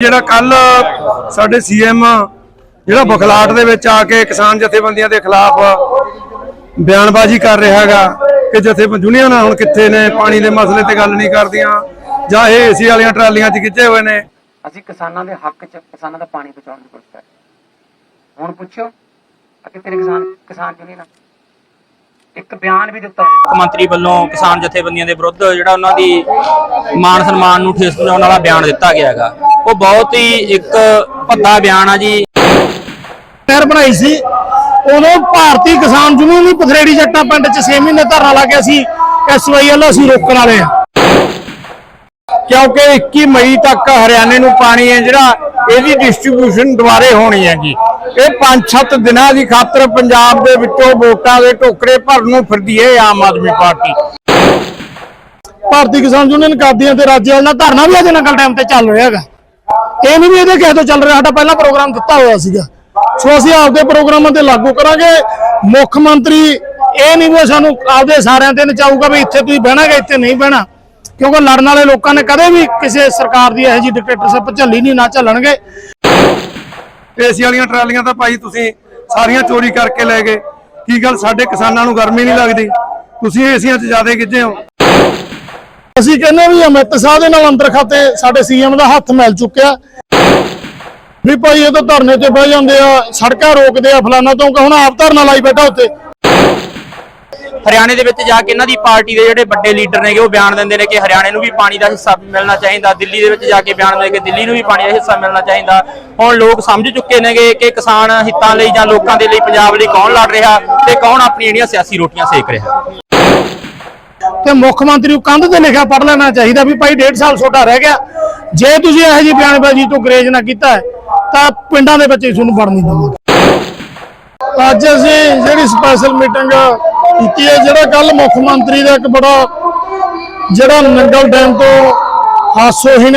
ਜਿਹੜਾ ਕੱਲ ਸਾਡੇ ਸੀਐਮ, ਜਿਹੜਾ ਬਖਲਾਟ ਦੇ ਵਿੱਚ ਆ ਕੇ ਕਿਸਾਨ ਜਥੇਬੰਦੀਆਂ ਦੇ ਖਿਲਾਫ ਬਿਆਨਬਾਜ਼ੀ ਕਰ ਰਿਹਾ ਹੈਗਾ ਕਿ ਜਥੇ ਯੂਨੀਅਨ ਹੁਣ ਕਿੱਥੇ ਨੇ, ਪਾਣੀ ਦੇ ਮਸਲੇ ਤੇ ਗੱਲ ਨਹੀਂ ਕਰਦੀਆਂ, ਜਾਂ ਇਹ ਏਸੀ ਵਾਲੀਆਂ ਟਰਾਲੀਆਂ 'ਚ ਖਿੱਚੇ ਹੋਏ ਨੇ। ਅਸੀਂ ਕਿਸਾਨਾਂ ਦੇ ਹੱਕ 'ਚ ਕਿਸਾਨਾਂ ਦਾ ਪਾਣੀ ਬਚਾਉਣ ਦੀ ਕੋਸ਼ਿਸ਼ ਕਰ ਹੁਣ ਪੁੱਛੋ ਕਿ ਤੇਰੇ ਕਿਸਾਨ ਕਿਸਾਨ ਕਿਉਂ ਨਹੀਂ ਨਾ ਇੱਕ ਬਿਆਨ ਵੀ ਦਿੱਤਾ ਹੋਇਆ। ਮੁੱਖ ਮੰਤਰੀ ਵੱਲੋਂ ਕਿਸਾਨ ਜਥੇਬੰਦੀਆਂ ਦੇ ਵਿਰੁੱਧ ਜਿਹੜਾ ਉਹਨਾਂ ਦੀ ਮਾਨ ਸਨਮਾਨ ਨੂੰ ਠੇਸ ਪਹੁੰਚਾਉਣ ਵਾਲਾ ਬਿਆਨ ਦਿੱਤਾ ਗਿਆ ਹੈਗਾ। ਉਹ ਬਹੁਤ ਹੀ ਇੱਕ ਭੱਦਾ ਬਿਆਨ ਆ ਜੀ। ਨਹਿਰ ਬਣਾਈ ਸੀ। ਉਦੋਂ ਭਾਰਤੀ ਕਿਸਾਨ ਯੂਨੀਅਨ ਪਥਰੇੜੀ ਜੱਟਾਂ ਪਿੰਡ ਚ 6 ਮਹੀਨੇ ਧਰਨਾ ਲਾ ਕੇ ਅਸੀਂ ਐਸਵਾਈਐਲ ਅਸੀਂ ਰੋਕਣ ਵਾਲੇ ਆ ਕਿਉਂਕਿ 21 ਮਈ ਤੱਕ ਹਰਿਆਣੇ ਨੂੰ ਪਾਣੀ ਹੈ ਜਿਹੜਾ ਇਹਦੀ ਡਿਸਟ੍ਰੀਬਿਊਸ਼ਨ ਦੁਬਾਰੇ ਹੋਣੀ ਹੈਗੀ। ਇਹ 5-7 ਦਿਨਾਂ ਦੀ ਖਾਤਰ ਪੰਜਾਬ ਦੇ ਵਿੱਚੋਂ ਵੋਟਾਂ ਦੇ ਟੋਕਰੇ ਭਰਨ ਨੂੰ ਫਿਰਦੀ ਹੈ ਆਮ ਆਦਮੀ ਪਾਰਟੀ। ਭਾਰਤੀ ਕਿਸਾਨ ਯੂਨੀਅਨ ਕਾਦੀਆਂ ਤੇ ਰਾਜੇਵਾਲ ਨਾਲ ਧਰਨਾ ਵੀ ਅਜੇ ਨਕਲ ਟਾਈਮ ਤੇ ਚੱਲ ਰਿਹਾ ਹੈਗਾ। ਇਹ ਨਹੀਂ ਵੀ ਇਹਦੇ ਕਿਸੇ ਤੋਂ ਚੱਲ ਰਿਹਾ, ਸਾਡਾ ਪਹਿਲਾ ਪ੍ਰੋਗਰਾਮ ਦਿੱਤਾ ਹੋਇਆ ਸੀਗਾ। ਸੋ ਅਸੀਂ ਆਪਦੇ ਪ੍ਰੋਗਰਾਮਾਂ ਤੇ ਲਾਗੂ ਕਰਾਂਗੇ। ਮੁੱਖ ਮੰਤਰੀ, ਇਹ ਨਹੀਂ ਵੀ ਸਾਨੂੰ ਆਪਦੇ ਸਾਰਿਆਂ ਤੇ ਨਚਾਊਗਾ ਵੀ ਇੱਥੇ ਤੁਸੀਂ ਬਹਿਣਾਗਾ ਇੱਥੇ ਨਹੀਂ ਬਹਿਣਾ। ਕਿਉਂਕਿ ਲੜਨ ਵਾਲੇ ਲੋਕਾਂ ਨੇ ਕਦੇ ਵੀ ਕਿਸੇ ਸਰਕਾਰ ਦੀ ਇਹੋ ਜਿਹੀ ਡਿਕਟੇਟਰਸ਼ਿਪ ਝੱਲੀ ਨਹੀਂ, ਨਾ ਝੱਲਣਗੇ। ਏਸੀ ਵਾਲੀਆਂ ਟਰਾਲੀਆਂ ਤਾਂ ਭਾਈ ਤੁਸੀਂ ਸਾਰੀਆਂ ਚੋਰੀ ਕਰਕੇ ਲੈ ਗਏ। ਕੀ ਗੱਲ, ਸਾਡੇ ਕਿਸਾਨਾਂ ਨੂੰ ਗਰਮੀ ਨਹੀਂ ਲੱਗਦੀ? ਤੁਸੀਂ ਏਸੀਆਂ 'ਚ ਜ਼ਿਆਦਾ ਗਿੱਜੇ ਹੋ। ਅਸੀਂ ਕਹਿੰਦੇ ਵੀ ਅਮਿਤ ਸ਼ਾਹ ਦੇ ਨਾਲ ਅੰਦਰ ਖਾਤੇ ਸਾਡੇ ਸੀਐਮ ਦਾ ਹੱਥ ਮਿਲ ਚੁੱਕਿਆ। ਵੀ ਭਾਈ ਇਹ ਤਾਂ ਧਰਨੇ ਤੇ ਬਹਿ ਜਾਂਦੇ ਆ, ਸੜਕਾਂ ਰੋਕਦੇ ਆ, ਫਲਾਨਾ ਤੋਂ ਹੁਣ ਆਪ ਧਰਨਾ ਲਾਈ ਬੈਠਾ ਉੱਤੇ ਹਰਿਆਣੇ ਦੇ ਵਿੱਚ ਜਾ ਕੇ ਇਹਨਾਂ ਦੀ ਪਾਰਟੀ ਦੇ ਜਿਹੜੇ ਵੱਡੇ ਲੀਡਰ ਨੇਗੇ, ਉਹ ਬਿਆਨ ਦਿੰਦੇ ਨੇ ਕਿ ਹਰਿਆਣੇ ਨੂੰ ਵੀ ਪਾਣੀ ਦਾ ਹਿੱਸਾ ਮਿਲਣਾ ਚਾਹੀਦਾ, ਦਿੱਲੀ ਦੇ ਵਿੱਚ ਜਾ ਕੇ ਬਿਆਨ ਦਿੰਦੇ ਕਿ ਦਿੱਲੀ ਨੂੰ ਵੀ ਪਾਣੀ ਦਾ ਹਿੱਸਾ ਮਿਲਣਾ ਚਾਹੀਦਾ। ਹੁਣ ਲੋਕ ਸਮਝ ਚੁੱਕੇ ਨੇਗੇ ਕਿ ਕਿਸਾਨ ਹਿੱਤਾਂ ਲਈ ਜਾਂ ਲੋਕਾਂ ਦੇ ਲਈ ਪੰਜਾਬ ਲਈ ਕੌਣ ਲੜ ਰਿਹਾ ਤੇ ਕੌਣ ਆਪਣੀਆਂ ਜਿਹੜੀਆਂ ਸਿਆਸੀ ਰੋਟੀਆਂ ਸੇਕ ਰਿਹਾ। ਤੇ ਮੁੱਖ ਮੰਤਰੀ ਨੂੰ ਕੰਧ ਤੇ ਲਿਖਿਆ ਪੜ ਲੈਣਾ ਚਾਹੀਦਾ ਵੀ ਭਾਈ ਡੇਢ ਸਾਲ ਛੋਟਾ ਰਹਿ ਗਿਆ। ਜੇ ਤੁਸੀਂ ਇਹੋ ਜਿਹੀ ਬਿਆਨਬਾਜ਼ੀ ਤੋਂ ਗਰੇਜ ਨਾ ਕੀਤਾ ਤਾਂ ਪਿੰਡਾਂ ਦੇ ਵਿੱਚ ਇਸ ਨੂੰ ਵੜਨ ਦਵਾਂਗੇ ਅੱਜ ਅਸੀਂ ਜਿਹੜੀ ਸਪੈਸ਼ਲ ਮੀਟਿੰਗ ਕੀਤੀ ਹੈ ਜਿਹੜਾ ਕੱਲ ਮੁੱਖ ਮੰਤਰੀ ਦਾ ਇੱਕ ਬੜਾ ਜਿਹੜਾ ਨੰਗਲ ਡੈਮ ਤੋਂ ਹਾਸੋਹੀਣ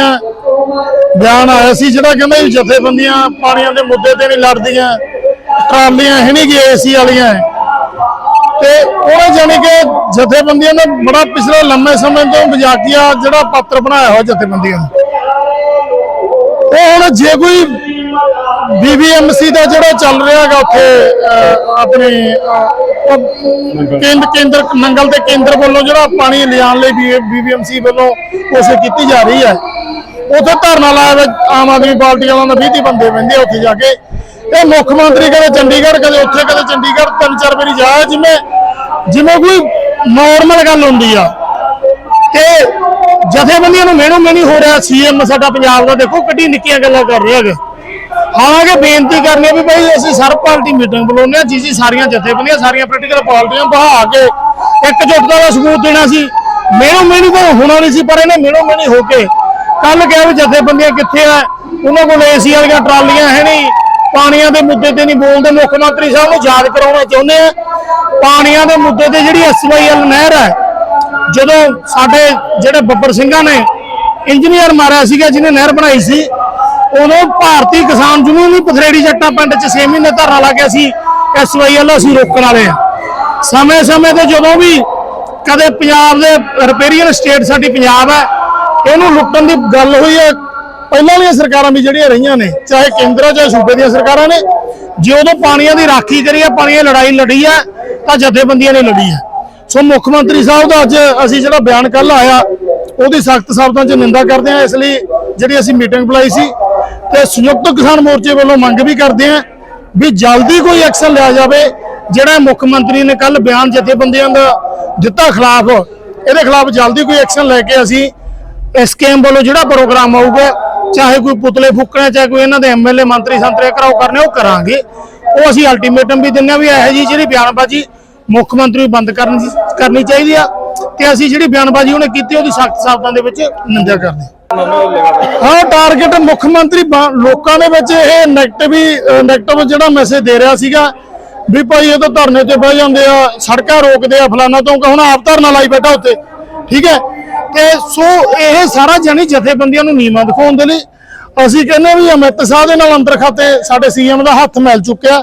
ਬਿਆਨ ਆਇਆ ਸੀ ਜਿਹੜਾ ਕਹਿੰਦਾ ਵੀ ਜਥੇਬੰਦੀਆਂ ਪਾਣੀਆਂ ਦੇ ਮੁੱਦੇ ਤੇ ਨਹੀਂ ਲੜਦੀਆਂ ਟਰਾਲੀਆਂ ਹੈ ਨਹੀਂ ਗੇ ਏਸੀ ਵਾਲੀਆਂ ਤੇ ਉਹਨੇ ਜਾਣੀ ਕਿ ਜਥੇਬੰਦੀਆਂ ਨੇ ਬੜਾ ਪਿਛਲੇ ਲੰਮੇ ਸਮੇਂ ਤੋਂ ਮਜ਼ਾਕੀਆ ਜਿਹੜਾ ਪਾਤਰ ਬਣਾਇਆ ਹੋਇਆ ਜਥੇਬੰਦੀਆਂ ਉਹ ਹੁਣ ਜੇ ਕੋਈ ਬੀਬੀਐਮਸੀ ਦਾ ਜਿਹੜਾ ਚੱਲ ਰਿਹਾ ਹੈਗਾ ਉੱਥੇ ਅਹ, ਆਪਣੇ ਕੇਂਦਰ ਕੇਂਦਰ ਨੰਗਲ ਤੇ ਕੇਂਦਰ ਵੱਲੋਂ ਜਿਹੜਾ ਪਾਣੀ ਲਿਆਉਣ ਲਈ ਬੀਬੀਐਮਸੀ ਵੱਲੋਂ ਕੋਸ਼ਿਸ਼ ਕੀਤੀ ਜਾ ਰਹੀ ਹੈ। ਉੱਥੇ ਧਰਨਾ ਲਾਇਆ ਆਮ ਆਦਮੀ ਪਾਰਟੀ ਵਾਲਿਆਂ ਦਾ 20 ਬੰਦੇ ਬੰਦੇ ਉੱਥੇ ਜਾ ਕੇ। ਇਹ ਮੁੱਖ ਮੰਤਰੀ ਕਦੇ ਚੰਡੀਗੜ੍ਹ ਕਦੇ ਉੱਥੇ ਕਦੇ ਚੰਡੀਗੜ੍ਹ ਤਿੰਨ ਚਾਰ ਵਾਰੀ ਜਾਇਆ ਜਿਵੇਂ ਜਿਵੇਂ ਕੋਈ ਨਾਰਮਲ ਗੱਲ ਹੁੰਦੀ ਆ। ਤੇ ਜਥੇਬੰਦੀਆਂ ਨੂੰ ਮਿਹਣੋ ਮਿਹਣੀ ਹੋ ਰਿਹਾ ਸੀਐਮ ਸਾਡਾ ਪੰਜਾਬ ਦਾ ਦੇਖੋ ਕਿੱਡੀ ਨਿੱਕੀਆਂ ਗੱਲਾਂ ਕਰ ਰਿਹਾ ਹੈਗੇ। ਹਾਲਾਂਕਿ ਬੇਨਤੀ ਕਰਨੀ ਹੈ ਵੀ ਭਾਈ ਅਸੀਂ ਸਰਬ ਪਾਰਟੀ ਮੀਟਿੰਗ ਬੁਲਾਉਂਦੇ ਆ ਜਿਸ ਦੀ ਸਾਰੀਆਂ ਜਥੇਬੰਦੀਆਂ, ਸਾਰੀਆਂ ਪੋਲੀਟੀਕਲ ਪਾਰਟੀਆਂ ਬਹਾ ਕੇ ਇੱਕ ਇੱਕਜੁੱਟਤਾ ਦਾ ਸਬੂਤ ਦੇਣਾ ਸੀ। ਮਿਹਣੋ ਮਿਹਣੀ ਤਾਂ ਹੋਣਾ ਨਹੀਂ ਸੀ, ਪਰ ਇਹਨੇ ਮਿਹਣੋ ਮਿਹਣੀ ਹੋ ਕੇ ਕੱਲ ਕਿਹਾ ਵੀ ਜਥੇਬੰਦੀਆਂ ਕਿੱਥੇ ਆ, ਉਹਨਾਂ ਕੋਲ ਏਸੀ ਵਾਲੀਆਂ ਟਰਾਲੀਆਂ ਹੈ ਨਹੀਂ, ਪਾਣੀਆਂ ਦੇ ਮੁੱਦੇ ਤੇ ਨਹੀਂ ਬੋਲਦੇ, ਮੁੱਖ ਮੰਤਰੀ ਸਾਹਿਬ ਨੂੰ ਯਾਦ ਕਰਾਉਣਾ ਚਾਹੁੰਦੇ ਆ। ਪਾਣੀਆਂ ਦੇ ਮੁੱਦੇ ਤੇ ਜਿਹੜੀ ਐਸਵਾਈਐਲ ਨਹਿਰ ਹੈ, ਜਦੋਂ ਸਾਡੇ ਜਿਹੜੇ ਬੱਬਰ ਸਿੰਘਾਂ ਨੇ, ਇੰਜੀਨੀਅਰ ਮਾਰਿਆ ਸੀਗਾ, ਜਿਹਨੇ ਨਹਿਰ ਬਣਾਈ ਸੀ ਉਦੋਂ ਭਾਰਤੀ ਕਿਸਾਨ ਯੂਨੀਅਨ ਵੀ ਪਥਰੇੜੀ ਜੱਟਾ ਪਿੰਡ 'ਚ 6 ਮਹੀਨੇ ਧਰਨਾ ਲਾ ਕੇ ਅਸੀਂ ਐਸਵਾਈਐਲ ਅਸੀਂ ਰੋਕਣ ਵਾਲੇ ਆ ਸਮੇਂ-ਸਮੇਂ ਤੇ ਜਦੋਂ ਵੀ ਕਦੇ ਪੰਜਾਬ ਦੇ ਰਿਪੇਰੀਅਨ ਸਟੇਟ ਸਾਡੀ ਪੰਜਾਬ ਹੈ, ਇਹਨੂੰ ਲੁੱਟਣ ਦੀ ਗੱਲ ਹੋਈ ਹੈ। ਪਹਿਲਾਂ ਵਾਲੀਆਂ ਸਰਕਾਰਾਂ ਵੀ ਜਿਹੜੀਆਂ ਰਹੀਆਂ ਨੇ, ਚਾਹੇ ਕੇਂਦਰ, ਚਾਹੇ ਸੂਬੇ ਦੀਆਂ ਸਰਕਾਰਾਂ ਨੇ, ਜੇ ਉਦੋਂ ਪਾਣੀਆਂ ਦੀ ਰਾਖੀ ਕਰੀ ਹੈ, ਪਾਣੀਆਂ ਦੀ ਲੜਾਈ ਲੜੀ ਹੈ, ਤਾਂ ਜਥੇਬੰਦੀਆਂ ਨੇ ਲੜੀ ਹੈ। ਸੋ ਮੁੱਖ ਮੰਤਰੀ ਸਾਹਿਬ ਦਾ ਅੱਜ ਅਸੀਂ ਜਿਹੜਾ ਬਿਆਨ ਕੱਲ ਆਇਆ, ਉਹਦੀ ਸਖਤ ਸ਼ਬਦਾਂ 'ਚ ਨਿੰਦਾ ਕਰਦੇ ਹਾਂ। ਇਸ ਲਈ ਜਿਹੜੀ ਅਸੀਂ ਮੀਟਿੰਗ ਬੁਲਾਈ ਸੀ ਤੇ ਸੰਯੁਕਤ ਕਿਸਾਨ ਮੋਰਚੇ ਵੱਲੋਂ ਮੰਗ ਵੀ ਕਰਦੇ ਹਾਂ ਵੀ ਜਲਦੀ ਕੋਈ ਐਕਸ਼ਨ ਲਿਆ ਜਾਵੇ। ਜਿਹੜਾ ਮੁੱਖ ਮੰਤਰੀ ਨੇ ਕੱਲ ਬਿਆਨ ਜਥੇਬੰਦੀਆਂ ਦਾ ਦਿੱਤਾ ਖਿਲਾਫ, ਇਹਦੇ ਖਿਲਾਫ ਜਲਦੀ ਕੋਈ ਐਕਸ਼ਨ ਲੈ ਕੇ ਅਸੀਂ ਇਸ ਐਸਕੇਐਮ ਵੱਲੋਂ ਜਿਹੜਾ ਪ੍ਰੋਗਰਾਮ ਆਊਗਾ, ਚਾਹੇ ਕੋਈ ਪੁਤਲੇ ਫੁੱਕਣੇ, ਚਾਹੇ ਕੋਈ ਇਹਨਾਂ ਦੇ ਐਮਐਲਏ ਮੰਤਰੀ ਸੰਤਰੀ ਕਰਾਓ ਕਰਨੇ, ਉਹ ਕਰਾਂਗੇ। ਉਹ ਅਸੀਂ ਅਲਟੀਮੇਟਮ ਵੀ ਦਿੰਨੇ ਆ ਵੀ ਇਹੋ ਜੀ ਜਿਹੜੀ ਬਿਆਨਬਾਜ਼ੀ ਮੁੱਖ ਮੰਤਰੀ ਨੂੰ ਬੰਦ ਕਰਨ, ਕਰਨੀ ਚਾਹੀਦੀ ਆ ਤੇ ਅਸੀਂ ਜਿਹੜੀ ਬਿਆਨਬਾਜ਼ੀ ਉਹਨੇ ਕੀਤੀ, ਉਹਦੀ ਸਖਤ ਸ਼ਬਦਾਂ ਦੇ ਵਿੱਚ ਨਿੰਦਾ ਕਰਦੇ ਹਾਂ ਟਾਰਗੇਟ ਮੁੱਖ ਮੰਤਰੀ ਬਾ- ਲੋਕਾਂ ਦੇ ਵਿੱਚ ਇਹ ਨੈਗੇਟਿਵ ਹੀ ਨੈਗੇਟਿਵ ਜਿਹੜਾ ਮੈਸੇਜ ਦੇ ਰਿਹਾ ਸੀਗਾ ਵੀ ਭਾਈ ਇਹ ਤਾਂ ਧਰਨੇ ਤੇ ਬਹਿ ਜਾਂਦੇ ਆ, ਸੜਕਾਂ ਰੋਕਦੇ ਆ, ਫਲਾਨਾ ਤੋਂ ਹੁਣ ਆਪ ਧਰਨਾ ਲਾਈ ਬੈਠਾ ਉੱਤੇ ਠੀਕ ਹੈ? ਤੇ ਸੋ ਇਹ ਸਾਰਾ ਜਾਨੀ ਜਥੇਬੰਦੀਆਂ ਨੂੰ ਨੀਵਾਂ ਦਿਖਾਉਣ ਦੇ ਲਈ ਅਸੀਂ ਕਹਿੰਦੇ ਵੀ ਅਮਿਤ ਸ਼ਾਹ ਦੇ ਨਾਲ ਅੰਦਰ ਖਾਤੇ ਸਾਡੇ ਸੀਐਮ ਦਾ ਹੱਥ ਮਿਲ ਚੁੱਕਿਆ,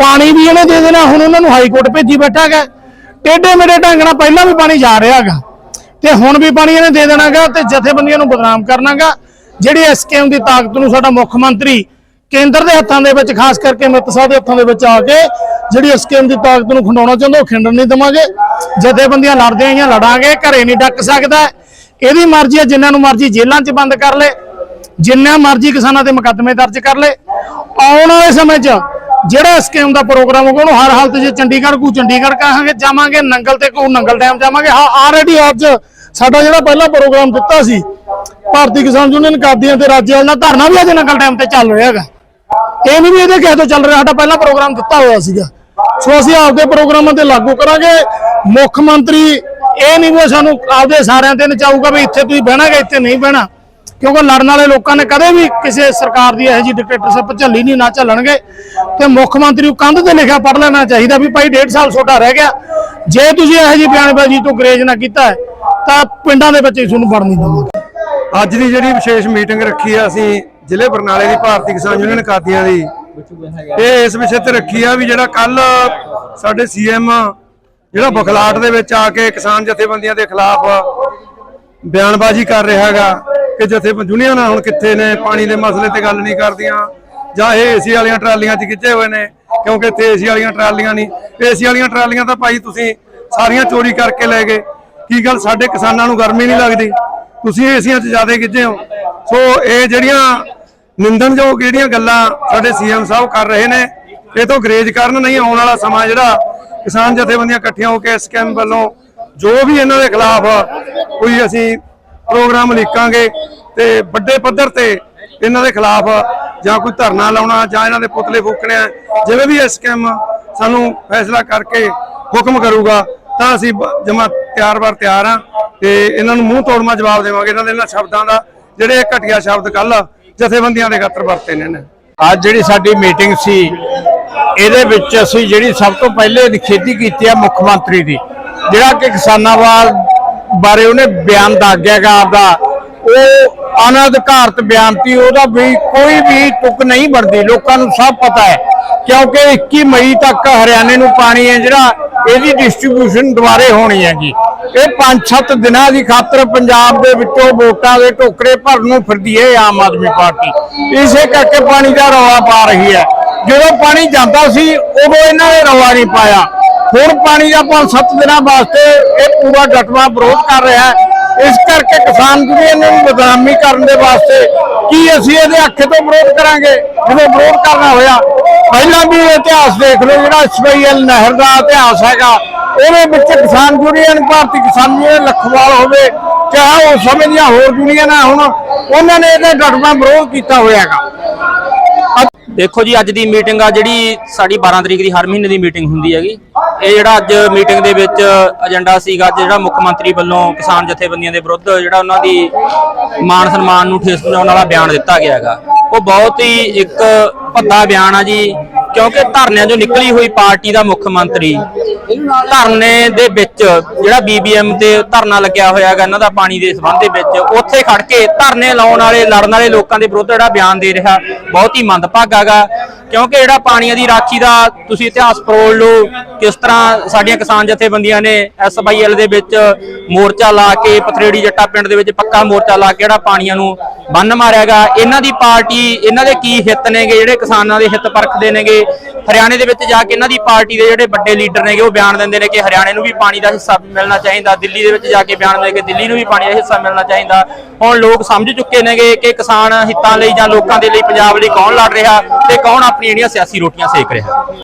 ਪਾਣੀ ਵੀ ਇਹਨੇ ਦੇ ਦੇਣਾ, ਹੁਣ ਉਹਨਾਂ ਨੂੰ ਹਾਈ ਕੋਰਟ ਭੇਜੀ ਬੈਠਾ ਹੈਗਾ। ਟੇਢੇ ਮੇਢੇ ਢੰਗ ਨਾਲ ਪਹਿਲਾਂ ਵੀ ਪਾਣੀ ਜਾ ਰਿਹਾ ਹੈਗਾ। ਤੇ ਹੁਣ ਵੀ ਪਾਣੀ ਇਹਨੇ ਦੇ ਦੇਣਾਗਾ ਤੇ ਜਥੇਬੰਦੀਆਂ ਨੂੰ ਬਦਨਾਮ ਕਰਨਾਗਾ। ਜਿਹੜੀ ਐਸਕੇਐਮ ਦੀ ਤਾਕਤ ਨੂੰ ਸਾਡਾ ਮੁੱਖ ਮੰਤਰੀ ਕੇਂਦਰ ਦੇ ਹੱਥਾਂ ਦੇ ਵਿੱਚ, ਖਾਸ ਕਰਕੇ ਅਮਿਤ ਸ਼ਾਹ ਦੇ ਹੱਥਾਂ ਦੇ ਵਿੱਚ ਆ ਕੇ ਜਿਹੜੀ ਐਸਕੇਐਮ ਦੀ ਤਾਕਤ ਨੂੰ ਖੰਡਾਉਣਾ ਚਾਹੁੰਦਾ, ਉਹ ਖਿੰਡਣ ਨਹੀਂ ਦਵਾਂਗੇ। ਜਥੇਬੰਦੀਆਂ ਲੜਦੇ ਆਈਆਂ, ਲੜਾਂਗੇ, ਘਰੇ ਨਹੀਂ ਡੱਕ ਸਕਦਾ। ਇਹਦੀ ਮਰਜ਼ੀ ਹੈ ਜਿਨ੍ਹਾਂ ਨੂੰ ਮਰਜ਼ੀ ਜੇਲ੍ਹਾਂ 'ਚ ਬੰਦ ਕਰ ਲੇ ਜਿੰਨਾ ਮਰਜ਼ੀ ਕਿਸਾਨਾਂ ਦੇ ਮੁਕੱਦਮੇ ਦਰਜ ਕਰ ਲੇ। ਆਉਣ ਵਾਲੇ ਸਮੇਂ 'ਚ ਜਿਹੜਾ ਸਕੀਮ ਦਾ ਪ੍ਰੋਗਰਾਮ ਹੋਊਗਾ, ਉਹਨੂੰ ਹਰ ਹਾਲਤ 'ਚ ਚੰਡੀਗੜ੍ਹ ਕੋ ਚੰਡੀਗੜ੍ਹ ਕਹਾਂਗੇ, ਜਾਵਾਂਗੇ ਨੰਗਲ ਤੇ ਕੋ ਨੰਗਲ ਡੈਮ ਜਾਵਾਂਗੇ। ਹਾਂ ਆਲਰੇਡੀ ਅੱਜ ਸਾਡਾ ਜਿਹੜਾ ਪਹਿਲਾ ਪ੍ਰੋਗਰਾਮ ਦਿੱਤਾ ਸੀ, ਭਾਰਤੀ ਕਿਸਾਨ ਯੂਨੀਅਨ ਕਾਦੀਆਂ ਤੇ ਰਾਜੇਵਾਲ ਦਾ ਧਰਨਾ ਵੀ ਅੱਜ ਨੰਗਲ ਡੈਮ ਤੇ ਚੱਲ ਰਿਹਾ ਹੈਗਾ। ਇਹ ਨਹੀਂ ਵੀ ਇਹਦੇ ਕਿਸੇ ਤੋਂ ਚੱਲ ਰਿਹਾ, ਸਾਡਾ ਪਹਿਲਾ ਪ੍ਰੋਗਰਾਮ ਦਿੱਤਾ ਹੋਇਆ ਸੀਗਾ। ਸੋ ਅਸੀਂ ਆਪਦੇ ਪ੍ਰੋਗਰਾਮਾਂ ਤੇ ਲਾਗੂ ਕਰਾਂਗੇ। ਮੁੱਖ ਮੰਤਰੀ ਇਹ ਨਹੀਂ ਵੀ ਸਾਨੂੰ ਆਪਦੇ ਸਾਰਿਆਂ ਤੇ ਨਚਾਊਗਾ ਵੀ ਇੱਥੇ ਤੁਸੀਂ ਬਹਿਣਾ ਕਿ ਇੱਥੇ ਨਹੀਂ ਬਹਿਣਾ। ਕਿਉਂਕਿ ਲੜਨ ਵਾਲੇ ਲੋਕਾਂ ਨੇ ਕਦੇ ਵੀ ਕਿਸੇ ਸਰਕਾਰ ਦੀ ਇਹੋ ਜਿਹੀ ਡਿਕਟੇਟਰਸ਼ਿਪ ਝੱਲੀ ਨਹੀਂ, ਨਾ ਝੱਲਣਗੇ। ਤੇ ਮੁੱਖ ਮੰਤਰੀ ਨੂੰ ਕੰਧ ਤੇ ਲਿਖਿਆ ਪੜ ਲੈਣਾ ਚਾਹੀਦਾ ਵੀ ਭਾਈ ਡੇਢ ਸਾਲ ਛੋਟਾ ਰਹਿ ਗਿਆ। ਜੇ ਤੁਸੀਂ ਇਹੋ ਜਿਹੀ ਬਿਆਨਬਾਜ਼ੀ ਤੋਂ ਗਰੇਜ ਨਾ ਕੀਤਾ ਤਾਂ ਪਿੰਡਾਂ ਦੇ ਵਿੱਚ ਤੁਹਾਨੂੰ ਵੜ ਨਹੀਂ ਦਵਾਂਗੇ ਅੱਜ ਦੀ ਜਿਹੜੀ ਵਿਸ਼ੇਸ਼ ਮੀਟਿੰਗ ਰੱਖੀ ਆ ਅਸੀਂ, ਜ਼ਿਲ੍ਹੇ ਬਰਨਾਲੇ ਦੀ ਭਾਰਤੀ ਕਿਸਾਨ ਯੂਨੀਅਨ ਕਾਦੀਆਂ ਦੀ, ਇਹ ਇਸ ਵਿਸ਼ੇ ਤੇ ਰੱਖੀ ਆ ਵੀ ਜਿਹੜਾ ਕੱਲ ਸਾਡੇ ਸੀਐਮ ਜਿਹੜਾ ਬਖਲਾਟ ਦੇ ਵਿੱਚ ਆ ਕੇ ਕਿਸਾਨ ਜਥੇਬੰਦੀਆਂ ਦੇ ਖਿਲਾਫ ਬਿਆਨਬਾਜ਼ੀ ਕਰ ਰਿਹਾ ਹੈਗਾ ਕਿ ਜਥੇ ਯੂਨੀਅਨਾਂ ਹੁਣ ਕਿੱਥੇ ਨੇ, ਪਾਣੀ ਦੇ ਮਸਲੇ ਤੇ ਗੱਲ ਨਹੀਂ ਕਰਦੀਆਂ। ਜਾਂ ਇਹ ਏਸੀ ਵਾਲੀਆਂ ਟਰਾਲੀਆਂ 'ਚ ਖਿੱਚੇ ਹੋਏ ਨੇ, ਕਿਉਂਕਿ ਇੱਥੇ ਏਸੀ ਵਾਲੀਆਂ ਟਰਾਲੀਆਂ ਨਹੀਂ। ਏਸੀ ਵਾਲੀਆਂ ਟਰਾਲੀਆਂ ਤਾਂ ਭਾਈ ਤੁਸੀਂ ਸਾਰੀਆਂ ਚੋਰੀ ਕਰਕੇ ਲੈ ਗਏ। ਕੀ ਗੱਲ, ਸਾਡੇ ਕਿਸਾਨਾਂ ਨੂੰ ਗਰਮੀ ਨਹੀਂ ਲੱਗਦੀ? ਤੁਸੀਂ ਏਸੀਆਂ 'ਚ ਜ਼ਿਆਦਾ ਖਿੱਚੇ ਹੋ। ਸੋ ਇਹ ਜਿਹੜੀਆਂ ਨਿੰਦਣਯੋਗ ਜਿਹੜੀਆਂ ਗੱਲਾਂ ਸਾਡੇ ਸੀਐਮ ਸਾਹਿਬ ਕਰ ਰਹੇ ਨੇ, ਇਹ ਤੋਂ ਗਰੇਜ ਕਰਨ ਨਹੀਂ ਆਉਣ ਵਾਲਾ ਸਮਾਂ ਜਿਹੜਾ ਕਿਸਾਨ ਜਥੇਬੰਦੀਆਂ ਇਕੱਠੀਆਂ ਹੋ ਕੇ ਸਕੈਮ ਵੱਲੋਂ ਜੋ ਵੀ ਇਹਨਾਂ ਦੇ ਖਿਲਾਫ ਕੋਈ ਅਸੀਂ ਪ੍ਰੋਗਰਾਮ ਲਿਖਾਂਗੇ ਤੇ ਵੱਡੇ ਪੱਧਰ ਤੇ ਇਹਨਾਂ ਦੇ ਖਿਲਾਫ ਜਾਂ ਕੋਈ ਧਰਨਾ ਲਾਉਣਾ ਜਾਂ ਇਹਨਾਂ ਦੇ ਪੁਤਲੇ ਫੂਕਣੇ ਆ, ਜਿਵੇਂ ਵੀ ਇਸ ਸਕੈਮ ਸਾਨੂੰ ਫੈਸਲਾ ਕਰਕੇ ਹੁਕਮ ਕਰੂਗਾ ਤਾਂ ਅਸੀਂ ਜਮਾ ਤਿਆਰ ਵਾਰ ਤਿਆਰ ਆ ਤੇ ਇਹਨਾਂ ਨੂੰ ਮੂੰਹ ਤੋੜਮਾ ਜਵਾਬ ਦੇਵਾਂਗੇ। ਇਹਨਾਂ ਦੇ ਇਹਨਾਂ ਸ਼ਬਦਾਂ ਦਾ ਜਿਹੜੇ ਇਹ ਘਟੀਆ ਸ਼ਬਦ ਕੱਲ ਜਥੇਬੰਦੀਆਂ ਦੇ ਖਾਤਰ ਵਰਤੇ ਨੇ ਨੇ ਅੱਜ ਜਿਹੜੀ ਸਾਡੀ ਮੀਟਿੰਗ ਸੀ ਇਹਦੇ ਵਿੱਚ ਅਸੀਂ ਜਿਹੜੀ ਸਭ ਤੋਂ ਪਹਿਲੇ ਨਿਖੇਧੀ ਕੀਤੀ ਹੈ ਮੁੱਖ ਮੰਤਰੀ ਦੀ ਜਿਹੜਾ ਕਿ ਕਿਸਾਨਾਂ ਵਾਲ ਬਾਰੇ ਉਹਨੇ ਬਿਆਨ ਦਾਗਿਆਗਾ ਆਪਦਾ। ਉਹ ਅਨਧਿਕਾਰਤ ਬਿਆਨਤੀ ਉਹਦਾ ਵੀ ਕੋਈ ਵੀ ਤੁਕ ਨਹੀਂ ਬਣਦੀ। ਲੋਕਾਂ ਨੂੰ ਸਭ ਪਤਾ ਹੈ, ਕਿਉਂਕਿ 21 ਮਈ ਤੱਕ ਹਰਿਆਣੇ ਨੂੰ ਪਾਣੀ ਹੈ ਜਿਹੜਾ, ਇਹਦੀ ਡਿਸਟ੍ਰੀਬਿਊਸ਼ਨ ਦੁਬਾਰੇ ਹੋਣੀ ਹੈਗੀ। ਇਹ 5-7 ਦਿਨਾਂ ਦੀ ਖਾਤਰ ਪੰਜਾਬ ਦੇ ਵਿੱਚੋਂ ਵੋਟਾਂ ਦੇ ਟੋਕਰੇ ਭਰਨ ਨੂੰ ਫਿਰਦੀ ਹੈ ਆਮ ਆਦਮੀ ਪਾਰਟੀ। ਇਸੇ ਕਰਕੇ ਪਾਣੀ ਦਾ ਰੌਲਾ ਪਾ ਰਹੀ ਹੈ। ਜਦੋਂ ਪਾਣੀ ਜਾਂਦਾ ਸੀ, ਉਦੋਂ ਇਹਨਾਂ ਨੇ ਰੌਲਾ ਨਹੀਂ ਪਾਇਆ। ਹੁਣ ਪਾਣੀ ਦਾ 5-7 ਦਿਨਾਂ ਵਾਸਤੇ ਇਹ ਪੂਰਾ ਡਟਵਾ ਵਿਰੋਧ ਕਰ ਰਿਹਾ ਹੈ। ਇਸ ਕਰਕੇ ਕਿਸਾਨ ਯੂਨੀਅਨ ਨੂੰ ਬਦਨਾਮੀ ਕਰਨ ਦੇ ਵਾਸਤੇ ਕੀ ਅਸੀਂ ਇਹਦੇ ਅੱਖੇ ਤੋਂ ਵਿਰੋਧ ਕਰਾਂਗੇ? ਜਦੋਂ ਵਿਰੋਧ ਕਰਨਾ ਹੋਇਆ, ਪਹਿਲਾਂ ਵੀ ਇਹ ਇਤਿਹਾਸ ਦੇਖ ਲਓ ਜਿਹੜਾ ਐਸਵਾਈਐਲ ਨਹਿਰ ਦਾ ਇਤਿਹਾਸ ਹੈਗਾ। ਉਹਦੇ ਵਿੱਚ ਕਿਸਾਨ ਯੂਨੀਅਨ, ਭਾਰਤੀ ਕਿਸਾਨ ਯੂਨੀਅਨ ਲਖਵਾਲ ਹੋਵੇ, ਚਾਹੇ ਉਹ ਸਮੇਂ ਦੀਆਂ ਹੋਰ ਯੂਨੀਅਨਾਂ ਹੁਣ, ਉਹਨਾਂ ਨੇ ਇਹਦੇ ਡਟਵਾ ਵਿਰੋਧ ਕੀਤਾ ਹੋਇਆ ਹੈਗਾ। ਦੇਖੋ ਜੀ, ਅੱਜ ਦੀ ਮੀਟਿੰਗ ਆ ਜਿਹੜੀ ਸਾਡੀ 12 ਤਰੀਕ ਦੀ ਹਰ ਮਹੀਨੇ ਦੀ ਮੀਟਿੰਗ ਹੁੰਦੀ ਹੈਗੀ। ਇਹ ਜਿਹੜਾ ਅੱਜ ਮੀਟਿੰਗ ਦੇ ਵਿੱਚ ਏਜੰਡਾ ਸੀਗਾ, ਅੱਜ ਜਿਹੜਾ ਮੁੱਖ ਮੰਤਰੀ ਵੱਲੋਂ ਕਿਸਾਨ ਜਥੇਬੰਦੀਆਂ ਦੇ ਵਿਰੁੱਧ ਜਿਹੜਾ ਉਹਨਾਂ ਦੀ ਮਾਨ ਸਨਮਾਨ ਨੂੰ ਠੇਸ ਪਹੁੰਚਾਉਣ ਵਾਲਾ ਬਿਆਨ ਦਿੱਤਾ ਗਿਆ ਹੈਗਾ। ਉਹ ਬਹੁਤ ਹੀ ਇੱਕ ਭੱਦਾ ਬਿਆਨ ਆ ਜੀ। ਕਿਉਂਕਿ ਧਰਨਿਆਂ 'ਚੋਂ ਨਿਕਲੀ ਹੋਈ ਪਾਰਟੀ ਦਾ ਮੁੱਖ ਮੰਤਰੀ, ਧਰਨੇ ਦੇ ਵਿੱਚ ਜਿਹੜਾ ਬੀਬੀਐਮ ਤੇ ਧਰਨਾ ਲੱਗਿਆ ਹੋਇਆ ਹੈਗਾ ਇਹਨਾਂ ਦਾ ਪਾਣੀ ਦੇ ਸਬੰਧ ਦੇ ਵਿੱਚ, ਉੱਥੇ ਖੜ ਕੇ ਧਰਨੇ ਲਾਉਣ ਵਾਲੇ, ਲੜਨ ਵਾਲੇ ਲੋਕਾਂ ਦੇ ਵਿਰੁੱਧ ਜਿਹੜਾ ਬਿਆਨ ਦੇ ਰਿਹਾ, ਬਹੁਤ ਹੀ ਮੰਦਭਾਗਾ ਗਾ। ਕਿਉਂਕਿ ਜਿਹੜਾ ਪਾਣੀਆਂ ਦੀ ਰਾਖੀ ਦਾ ਤੁਸੀਂ ਇਤਿਹਾਸ ਪਰੋਲ ਲਓ, ਕਿਸ ਤਰ੍ਹਾਂ ਸਾਡੀਆਂ ਕਿਸਾਨ ਜਥੇਬੰਦੀਆਂ ਨੇ ਐਸਵਾਈਐਲ ਦੇ ਵਿੱਚ ਮੋਰਚਾ ਲਾ ਕੇ, ਪਥਰੇੜੀ ਜੱਟਾ ਪਿੰਡ ਦੇ ਵਿੱਚ ਪੱਕਾ ਮੋਰਚਾ ਲਾ ਕੇ ਜਿਹੜਾ ਪਾਣੀਆਂ ਨੂੰ ਬੰਨ ਮਾਰਿਆਗਾ ਇਹਨਾਂ ਦੀ ਪਾਰਟੀ, ਇਹਨਾਂ ਦੇ ਕੀ ਹਿੱਤ ਨੇਗੇ, ਜਿਹੜੇ ਕਿਸਾਨਾਂ ਦੇ ਹਿੱਤ ਪਰਖਦੇ ਨੇਗੇ? ਹਰਿਆਣੇ ਦੇ ਵਿੱਚ ਜਾ ਕੇ ਇਹਨਾਂ ਦੀ ਪਾਰਟੀ ਦੇ ਜਿਹੜੇ ਵੱਡੇ ਲੀਡਰ ਨੇਗੇ, ਉਹ ਬਿਆਨ ਦਿੰਦੇ ਨੇ ਕਿ ਹਰਿਆਣੇ ਨੂੰ ਵੀ ਪਾਣੀ ਦਾ ਹਿੱਸਾ ਮਿਲਣਾ ਚਾਹੀਦਾ। ਦਿੱਲੀ ਦੇ ਵਿੱਚ ਜਾ ਕੇ ਬਿਆਨ ਦੇ ਕੇ ਦਿੱਲੀ ਨੂੰ ਵੀ ਪਾਣੀ ਦਾ ਹਿੱਸਾ ਮਿਲਣਾ ਚਾਹੀਦਾ। ਹੁਣ ਲੋਕ ਸਮਝ ਚੁੱਕੇ ਨੇਗੇ ਕਿ ਕਿਸਾਨ ਹਿੱਤਾਂ ਲਈ ਜਾਂ ਲੋਕਾਂ ਦੇ ਲਈ ਪੰਜਾਬ ਲਈ ਕੌਣ ਲੜ ਰਿਹਾ ਤੇ ਕੌਣ ਆਪਣੀ ਜਿਹੜੀਆਂ ਸਿਆਸੀ ਰੋਟੀਆਂ ਸੇਕ ਰਿਹਾ।